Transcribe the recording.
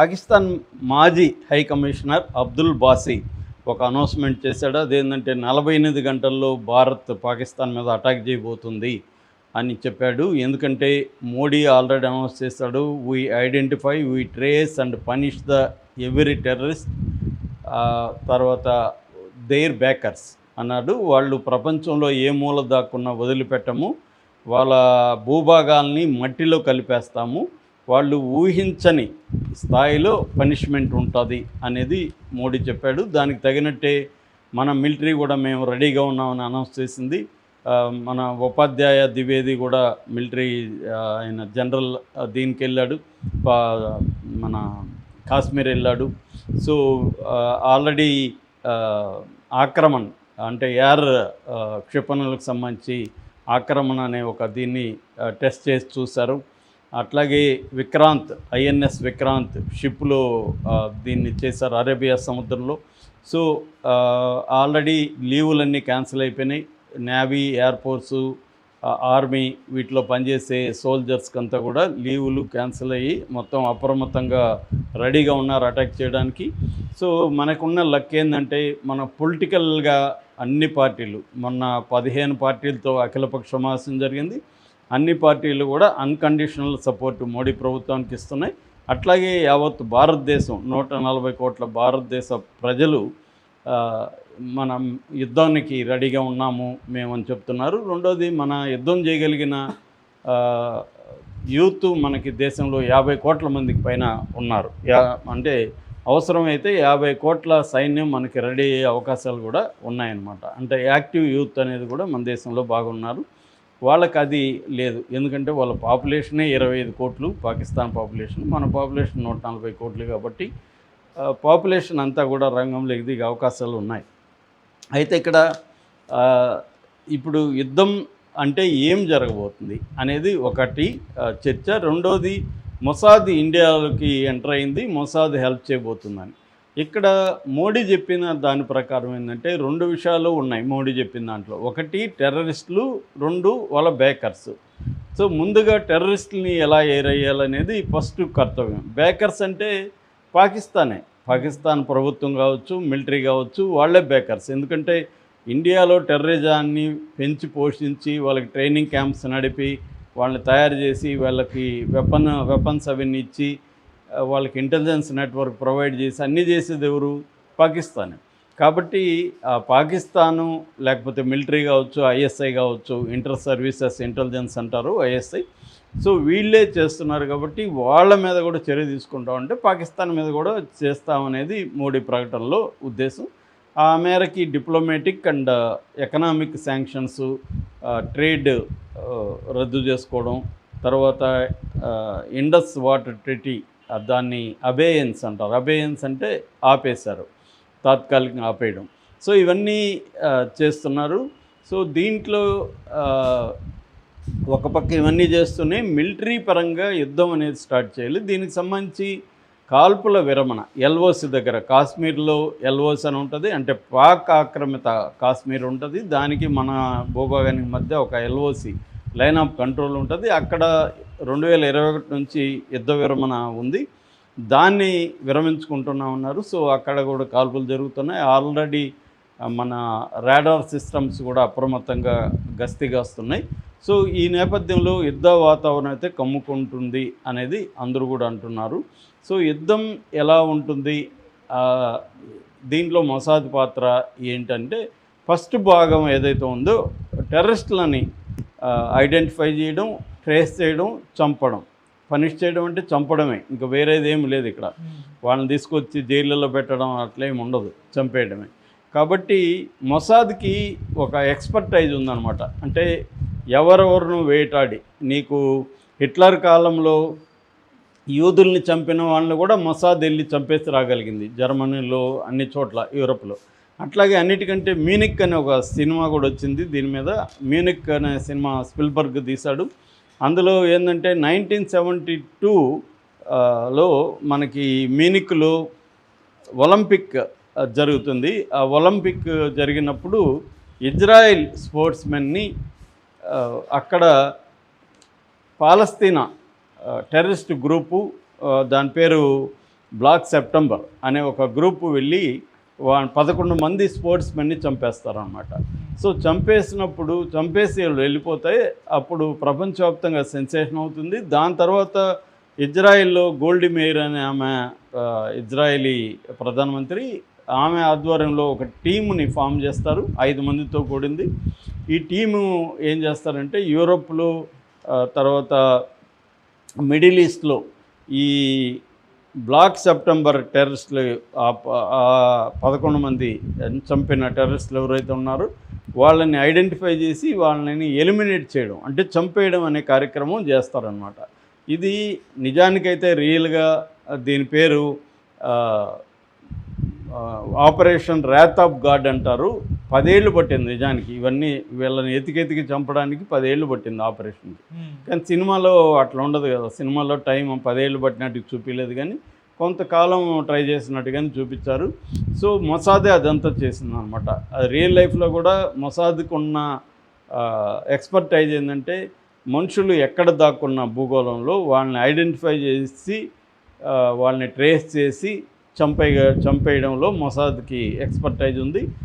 పాకిస్తాన్ మాజీ high commissioner Abdul Basit ఒక announcement చేశాడు. అదేంటంటే నలభై ఎనిమిది గంటల్లో భారత్ పాకిస్తాన్ మీద అటాక్ చేయబోతుంది అని చెప్పాడు. ఎందుకంటే మోడీ ఆల్రెడీ అనౌన్స్ చేశాడు. We identify we trace and punish the every terrorist తర్వాత దేర్ బ్యాకర్స్ అన్నాడు. వాళ్ళు ప్రపంచంలో ఏ మూల దాక్కున్నా వదిలిపెట్టము. వాళ్ళ భూభాగాల్ని మట్టిలో కలిపేస్తాము. వాళ్ళు ఊహించని స్థాయిలో పనిష్మెంట్ ఉంటుంది అనేది మోడీ చెప్పాడు. దానికి తగినట్టే మన మిలిటరీ కూడా మేము రెడీగా ఉన్నామని అనౌన్స్ చేసింది. మన ఉపాధ్యాయ ద్వివేది కూడా మిలిటరీ ఆయన జనరల్ దీనికి వెళ్ళాడు. మన కాశ్మీర్ వెళ్ళాడు. సో ఆల్రెడీ ఆక్రమణ అంటే ఎయిర్ క్షిపణులకు సంబంధించి ఆక్రమణ అనే ఒక దీన్ని టెస్ట్ చేసి చూశారు. అట్లాగే విక్రాంత్ ఐఎన్ఎస్ విక్రాంత్ షిప్లో దీన్ని చేశారు అరేబియా సముద్రంలో. సో ఆల్రెడీ లీవులన్నీ క్యాన్సిల్ అయిపోయినాయి. నేవీ ఎయిర్ ఫోర్సు ఆర్మీ వీటిలో పనిచేసే సోల్జర్స్కి అంతా కూడా లీవులు క్యాన్సిల్ అయ్యి మొత్తం అప్రమత్తంగా రెడీగా ఉన్నారు అటాక్ చేయడానికి. సో మనకున్న లక్ ఏంటంటే మన పొలిటికల్గా అన్ని పార్టీలు మొన్న పదిహేను పార్టీలతో అఖిలపక్ష సమావేశం జరిగింది. అన్ని పార్టీలు కూడా అన్కండిషనల్ సపోర్ట్ మోడీ ప్రభుత్వానికి ఇస్తున్నాయి. అట్లాగే యావత్ భారతదేశం నూట నలభై కోట్ల భారతదేశ ప్రజలు మన మనం యుద్ధానికి రెడీగా ఉన్నాము మేమని చెప్తున్నారు. రెండోది మన యుద్ధం చేయగలిగిన యూత్ మనకి దేశంలో యాభై కోట్ల మందికి పైన ఉన్నారు. యా అంటే అవసరమైతే యాభై కోట్ల సైన్యం మనకి రెడీ అయ్యే అవకాశాలు కూడా ఉన్నాయన్నమాట. అంటే యాక్టివ్ యూత్ అనేది కూడా మన దేశంలో బాగున్నారు. వాళ్ళకి అది లేదు. ఎందుకంటే వాళ్ళ పాపులేషనే ఇరవై ఐదు కోట్లు పాకిస్తాన్ పాపులేషన్. మన పాపులేషన్ నూట నలభై కోట్లు కాబట్టి పాపులేషన్ అంతా కూడా రంగంలో దిగే అవకాశాలు ఉన్నాయి. అయితే ఇక్కడ ఇప్పుడు యుద్ధం అంటే ఏం జరగబోతుంది అనేది ఒకటి చర్చ. రెండోది మొసాద్ ఇండియాలోకి ఎంటర్ అయింది మొసాద్ హెల్ప్ చేయబోతుందని. ఇక్కడ మోడీ చెప్పిన దాని ప్రకారం ఏంటంటే రెండు విషయాలు ఉన్నాయి మోడీ చెప్పిన దాంట్లో. ఒకటి టెర్రరిస్టులు. రెండు వాళ్ళ బేకర్స్. సో ముందుగా టెర్రరిస్టులని ఎలా ఏరయ్యాలనేది ఫస్ట్ కర్తవ్యం. బేకర్స్ అంటే పాకిస్తానే. పాకిస్తాన్ ప్రభుత్వం కావచ్చు మిలిటరీ కావచ్చు వాళ్ళే బేకర్స్. ఎందుకంటే ఇండియాలో టెర్రరిజాన్ని పెంచి పోషించి వాళ్ళకి ట్రైనింగ్ క్యాంప్స్ నడిపి వాళ్ళని తయారు చేసి వాళ్ళకి వెపన్ వెపన్స్ అవన్నీ ఇచ్చి వాళ్ళకి ఇంటెలిజెన్స్ నెట్వర్క్ ప్రొవైడ్ చేసి అన్నీ చేసేది ఎవరు? పాకిస్తాన్. కాబట్టి పాకిస్తాను లేకపోతే మిలిటరీ కావచ్చు ఐఎస్ఐ కావచ్చు ఇంటర్ సర్వీసెస్ ఇంటెలిజెన్స్ అంటారు ఐఎస్ఐ సో వీళ్ళే చేస్తున్నారు కాబట్టి వాళ్ళ మీద కూడా చర్య తీసుకుంటామంటే పాకిస్తాన్ మీద కూడా చేస్తామనేది మోడీ ప్రకటనలో ఉద్దేశం. ఆ మేరకి diplomatic and economic sanctions trade రద్దు చేసుకోవడం తర్వాత ఇండస్ వాటర్ ట్రిటీ దాన్ని అబేయన్స్ అంటారు. అబేయన్స్ అంటే ఆపేశారు. తాత్కాలికంగా ఆపేయడం. సో ఇవన్నీ చేస్తున్నారు. సో దీంట్లో ఒక పక్క ఇవన్నీ చేస్తూనే మిలిటరీ పరంగా యుద్ధం అనేది స్టార్ట్ చేయాలి. దీనికి సంబంధించి కాల్పుల విరమణ ఎల్ఓసి దగ్గర కాశ్మీర్లో ఎల్ఓసి అని ఉంటుంది అంటే పాక్ ఆక్రమిత కాశ్మీర్ ఉంటుంది. దానికి మన భూభాగానికి మధ్య ఒక ఎల్ఓసి లైన్ ఆఫ్ కంట్రోల్ ఉంటుంది. అక్కడ రెండు వేల ఇరవై ఒకటి నుంచి యుద్ధ విరమణ ఉంది. దాన్ని విరమించుకుంటున్నా ఉన్నారు. సో అక్కడ కూడా కాల్పులు జరుగుతున్నాయి. ఆల్రెడీ మన రాడార్ సిస్టమ్స్ కూడా అప్రమత్తంగా గస్తీగాస్తున్నాయి సో ఈ నేపథ్యంలో యుద్ధ వాతావరణం అయితే కమ్ముకుంటుంది అనేది అందరూ కూడా అంటున్నారు. సో యుద్ధం ఎలా ఉంటుంది? దీంట్లో మొసాద్ పాత్ర ఏంటంటే ఫస్ట్ భాగం ఏదైతే ఉందో టెర్రరిస్టులని ఐడెంటిఫై చేయడం ట్రేస్ చేయడం చంపడం. పనిష్ చేయడం అంటే చంపడమే. ఇంకా వేరేది ఏమి లేదు ఇక్కడ. వాళ్ళని తీసుకొచ్చి జైళ్ళలో పెట్టడం అట్లేమి ఉండదు. చంపేయడమే. కాబట్టి మొసాద్కి ఒక ఎక్స్పర్టైజ్ ఉందన్నమాట. అంటే ఎవరెవరిను వేటాడి నీకు హిట్లర్ కాలంలో యూదుల్ని చంపిన వాళ్ళని కూడా మొసాద్ వెళ్ళి చంపేసి రాగలిగింది. జర్మనీలో అన్ని చోట్ల యూరోప్లో. అట్లాగే అన్నిటికంటే మ్యూనిక్ అనే ఒక సినిమా కూడా వచ్చింది. దీని మీద మ్యూనిక్ అనే సినిమా స్పిల్బర్గ్ తీశాడు. అందులో ఏంటంటే నైన్టీన్ సెవెంటీ టూ లో మనకి మ్యూనిక్లో ఒలింపిక్ జరుగుతుంది. ఆ ఒలింపిక్ జరిగినప్పుడు ఇజ్రాయెల్ స్పోర్ట్స్మెన్ని మెన్ని అక్కడ పాలస్తీనా టెర్రరిస్ట్ గ్రూపు దాని పేరు బ్లాక్ సెప్టెంబర్ అనే ఒక గ్రూపు వెళ్ళి వా పదకొండు మంది స్పోర్ట్స్ మెన్ని చంపేస్తారనమాట సో చంపేసినప్పుడు చంపేసి వాళ్ళు వెళ్ళిపోతాయి. అప్పుడు ప్రపంచవ్యాప్తంగా సెన్సేషన్ అవుతుంది. దాని తర్వాత ఇజ్రాయిల్లో గోల్డీ మేయర్ అనే ఆమె ఇజ్రాయిలీ ఇజ్రాయేలీ ప్రధానమంత్రి ఆమె ఆధ్వర్యంలో ఒక టీముని ఫామ్ చేస్తారు. ఐదు మందితో కూడింది. ఈ టీము ఏం చేస్తారంటే యూరోప్లో తర్వాత మిడిల్ ఈస్ట్లో ఈ బ్లాక్ సెప్టెంబర్ టెర్రరిస్టులు ఆ ప- ఆ పదకొండు మంది చంపిన టెర్రరిస్టులు ఎవరైతే ఉన్నారో వాళ్ళని ఐడెంటిఫై చేసి వాళ్ళని ఎలిమినేట్ చేయడం అంటే చంపేయడం అనే కార్యక్రమం చేస్తారనమాట ఇది నిజానికైతే రియల్గా దీని పేరు ఆపరేషన్ ర్యాత్ ఆఫ్ గాడ్ అంటారు. పదేళ్ళు పట్టింది నిజానికి. ఇవన్నీ వీళ్ళని ఎతికెతికి చంపడానికి పదేళ్ళు పట్టింది ఆపరేషన్కి. కానీ సినిమాలో అట్లా ఉండదు కదా. సినిమాలో టైం పదేళ్ళు పట్టినట్టు చూపించలేదు కానీ కొంతకాలం ట్రై చేసినట్టుగానే చూపించారు. సో మొసాదే అదంతా చేసింది అనమాట రియల్ లైఫ్లో కూడా మొసాద్కు ఉన్న ఎక్స్పర్టైజ్ ఏంటంటే మనుషులు ఎక్కడ దాక్కున్న భూగోళంలో వాళ్ళని ఐడెంటిఫై చేసి వాళ్ళని ట్రేస్ చేసి చంపే చంపేయడంలో మొసాద్కి ఎక్స్పర్టైజ్ ఉంది.